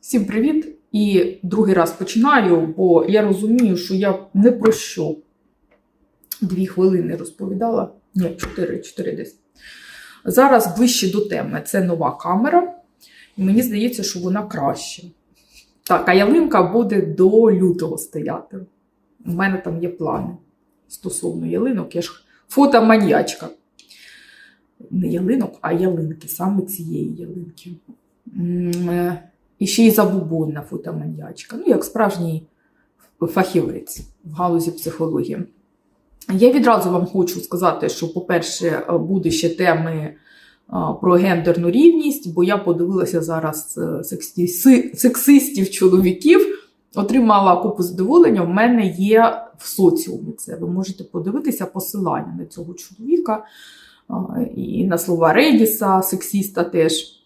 Всім привіт! І другий раз починаю, бо я розумію, що я не про що дві хвилини розповідала. Ні, чотири, чотири десь. Зараз ближче до теми. Це нова камера, і мені здається, що вона краще. Так, а ялинка буде до лютого стояти. У мене там є плани стосовно ялинок. Я ж фотоманьячка. Не ялинок, а ялинки, саме цієї ялинки. Е, І ще й забубонна фотоманьячка. Ну, як справжній фахівець в галузі психології. Я відразу вам хочу сказати, що, по-перше, буде ще теми про гендерну рівність, бо я подивилася зараз е, сексистів чоловіків, отримала купу задоволення. В мене є в соціумі це. Ви можете подивитися посилання на цього чоловіка і на слова Редіса, сексіста теж.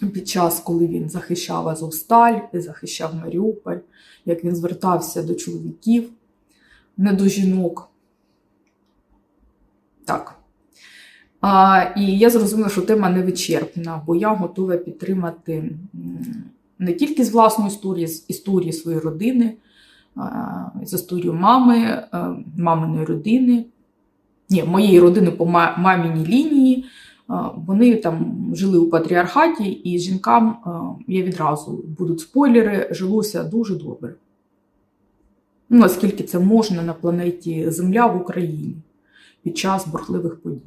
Під час, коли він захищав Азовсталь, захищав Маріуполь, як він звертався до чоловіків, не до жінок. Так. А, і я зрозуміла, що тема не вичерпна, бо я готова підтримати не тільки з власної історії, з історії своєї родини, з історією мами, е, маминої родини, ні, моєї родини по ма- маміній лінії. Вони там жили у патріархаті, і жінкам, я відразу будуть спойлери, жилося дуже добре. Ну, наскільки це можна на планеті Земля в Україні під час бурхливих подій.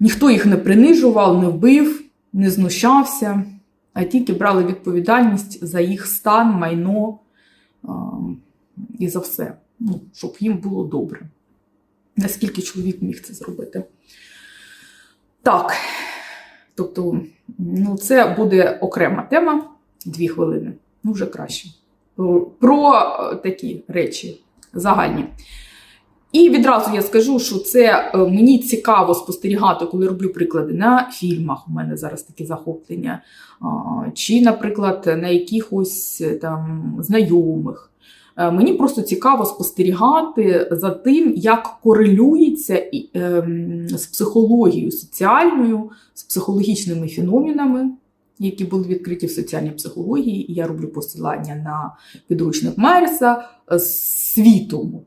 Ніхто їх не принижував, не вбив, не знущався, а тільки брали відповідальність за їх стан, майно і за все, ну, щоб їм було добре. Наскільки чоловік міг це зробити? Так, тобто, ну, це буде окрема тема, дві хвилини, ну вже краще. Про, е, такі речі загальні. І відразу я скажу, що це е, мені цікаво спостерігати, коли роблю приклади на фільмах. У мене зараз такі захоплення, чи, наприклад, на якихось е, там знайомих. Е, Мені просто цікаво спостерігати за тим, як корелюється ем, з психологією соціальною, з психологічними феноменами, які були відкриті в соціальній психології. І я роблю посилання на підручник Мерса з світом,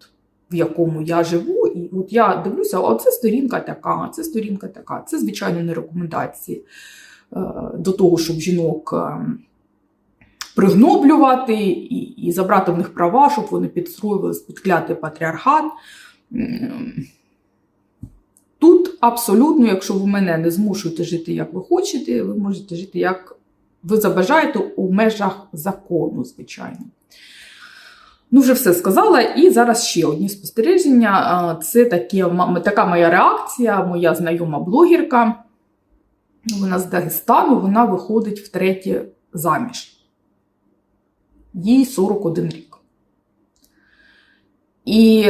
в якому я живу. І от я дивлюся, а це сторінка така, це сторінка така. Це, звичайно, не рекомендації е, до того, щоб жінок. Пригноблювати і, і забрати в них права, щоб вони підстроювали підклятий патріархат. Тут абсолютно, якщо ви мене не змушуєте жити, як ви хочете, ви можете жити, як ви забажаєте у межах закону, звичайно. Ну, вже все сказала. І зараз ще одні спостереження. Це таке, така моя реакція, моя знайома блогерка. Вона з Дагестану, вона виходить втретє заміж їй 41 рік. І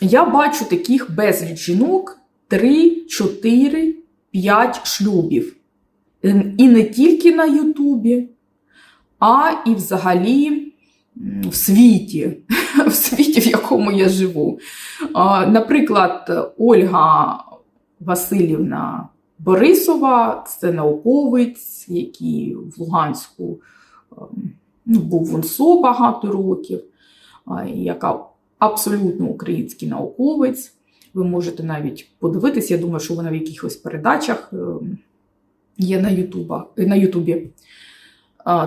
я бачу таких безліч жінок 3, 4, 5 шлюбів. І не тільки на Ютубі, а і взагалі в світі, в світі, в якому я живу. Наприклад, Ольга Васильівна Борисова, це науковець, який в Луганську ну, був в УНСО багато років, яка абсолютно український науковець. Ви можете навіть подивитися, я думаю, що вона в якихось передачах ем, є на, Ютуба, на Ютубі.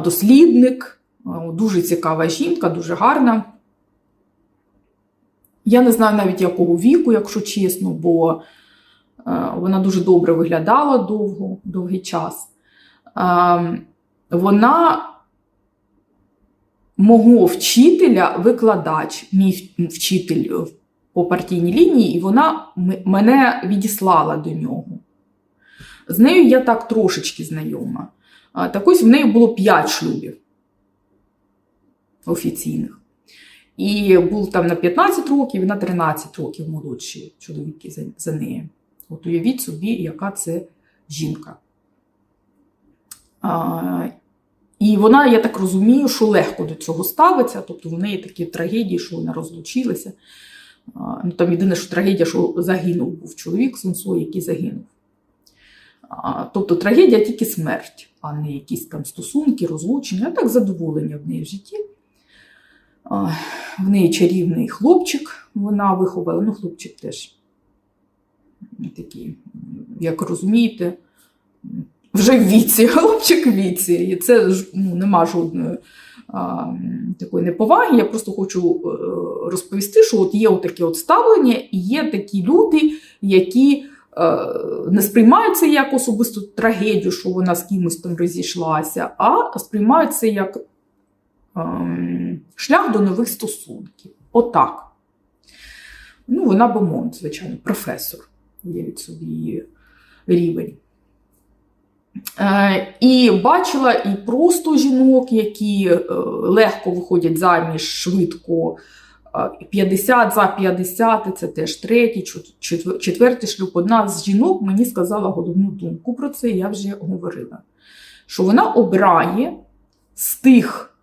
Дослідник, дуже цікава жінка, дуже гарна. Я не знаю навіть якого віку, якщо чесно, бо е, вона дуже добре виглядала довго, довгий час. Ем, Вона мого вчителя, викладач, мій вчитель по партійній лінії, і вона мене відіслала до нього. З нею я так трошечки знайома. Так ось в неї було 5 шлюбів офіційних. І був там на 15 років і на 13 років молодші чоловіки за, за нею. От уявіть собі, яка це жінка. А, і вона, я так розумію, що легко до цього ставиться. Тобто в неї такі трагедії, що вона розлучилася. Ну, там єдине, що трагедія, що загинув був чоловік Сенсо, який загинув. Тобто трагедія тільки смерть, а не якісь там стосунки, розлучення, а так задоволення в неї в житті. В неї чарівний хлопчик, вона виховала, ну, хлопчик теж такий, як розумієте, вже в віці, хлопчик в віці. І це ну, нема жодної а, такої неповаги. Я просто хочу е, розповісти, що от є таке от ставлення, і є такі люди, які е, не сприймають це як особисту трагедію, що вона з кимось там розійшлася, а сприймають це як ем, шлях до нових стосунків. Отак. Ну, вона Бомонт, звичайно, професор. Уявіть собі рівень. Е, і бачила і просто жінок, які е, легко виходять заміж швидко. е, 50 за 50, це теж третій, четвертий шлюб. Одна з жінок мені сказала головну думку про це, я вже говорила. Що вона обирає з тих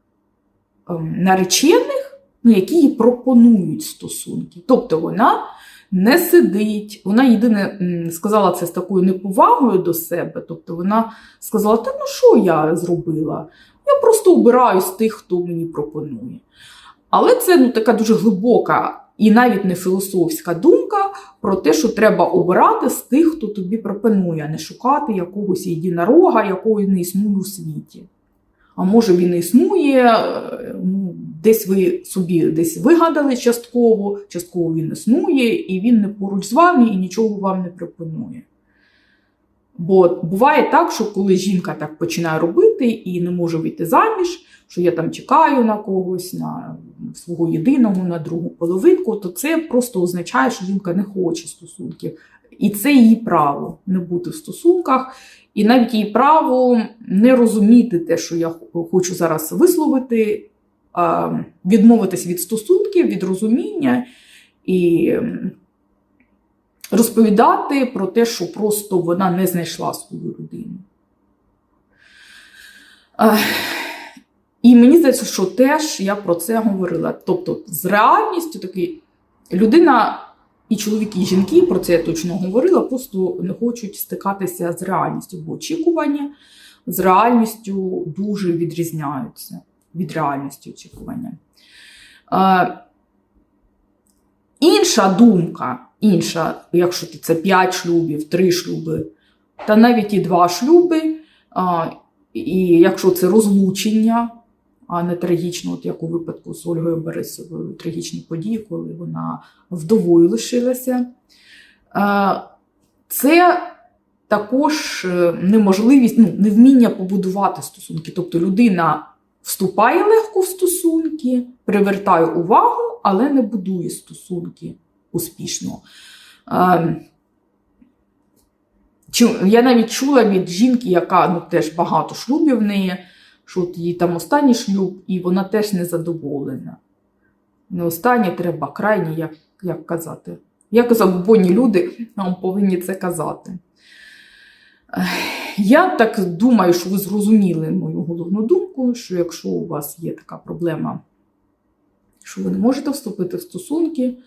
ем, наречених, ну, які їй пропонують стосунки. Тобто вона не сидить. Вона єдине сказала це з такою неповагою до себе. Тобто вона сказала: Та ну що я зробила? Я просто обираю з тих, хто мені пропонує. Але це ну, така дуже глибока і навіть не філософська думка про те, що треба обирати з тих, хто тобі пропонує, а не шукати якогось єдинорога, якого не існує у світі. А може він існує, е, десь ви собі десь вигадали частково, частково він існує, і він не поруч з вами і нічого вам не пропонує. Бо буває так, що коли жінка так починає робити і не може вийти заміж, що я там чекаю на когось, на свого єдиного, на другу половинку, то це просто означає, що жінка не хоче стосунків. І це її право не бути в стосунках, і навіть її право не розуміти те, що я хочу зараз висловити, відмовитись від стосунків, від розуміння і розповідати про те, що просто вона не знайшла свою людину. І мені здається, що теж я про це говорила. Тобто, з реальністю такий людина, і чоловіки, і жінки, про це я точно говорила, просто не хочуть стикатися з реальністю, бо очікування з реальністю дуже відрізняються від реальності очікування. Е, інша думка, інша, якщо це 5 шлюбів, 3 шлюби, та навіть і 2 шлюби, а, і якщо це розлучення, а не трагічно, от як у випадку з Ольгою Борисовою, трагічні події, коли вона вдовою лишилася. Е, Це також е, неможливість, ну, невміння побудувати стосунки. Тобто людина вступає легко в стосунки, привертає увагу, але не будує стосунки успішно. Е, Я навіть чула від жінки, яка ну, теж багато шлюбів в неї, що от її там останній шлюб, і вона теж не задоволена. Не останнє треба крайнє, як, як казати. Як забобонні люди нам повинні це казати. Я так думаю, що ви зрозуміли мою головну думку, що якщо у вас є така проблема, що ви не можете вступити в стосунки,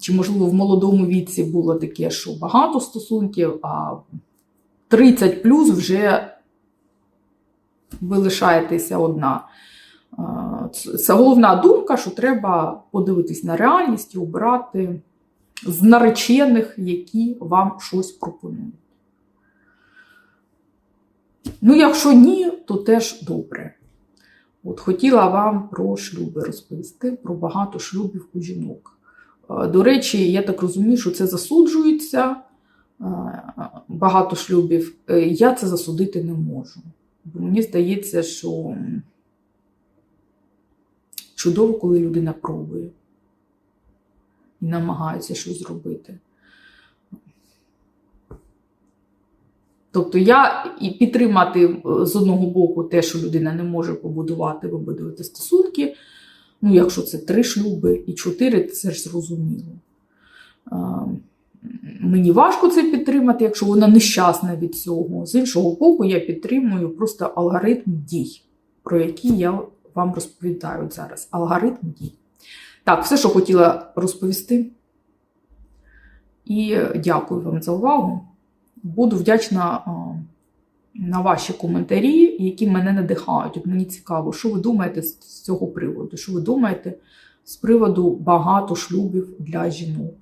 чи, можливо, в молодому віці було таке, що багато стосунків, а 30 плюс вже ви лишаєтеся одна. Це головна думка, що треба подивитись на реальність і обирати з наречених, які вам щось пропонують. Ну, якщо ні, то теж добре. От хотіла вам про шлюби розповісти, про багато шлюбів у жінок. Е, До речі, я так розумію, що це засуджується е, багато шлюбів. Е, Я це засудити не можу. Бо мені здається, що чудово, коли людина пробує і намагається щось зробити. Тобто я і підтримати е, з одного боку те, що людина не може побудувати, вибудувати стосунки. Ну, якщо це три шлюби і чотири, це ж зрозуміло. Мені важко це підтримати, якщо вона нещасна від цього. З іншого боку, я підтримую просто алгоритм дій, про які я вам розповідаю зараз. Алгоритм дій. Так, все, що хотіла розповісти. І дякую вам за увагу. Буду вдячна на ваші коментарі, які мене надихають. От мені цікаво, що ви думаєте з цього приводу? Що ви думаєте з приводу багато шлюбів для жінок?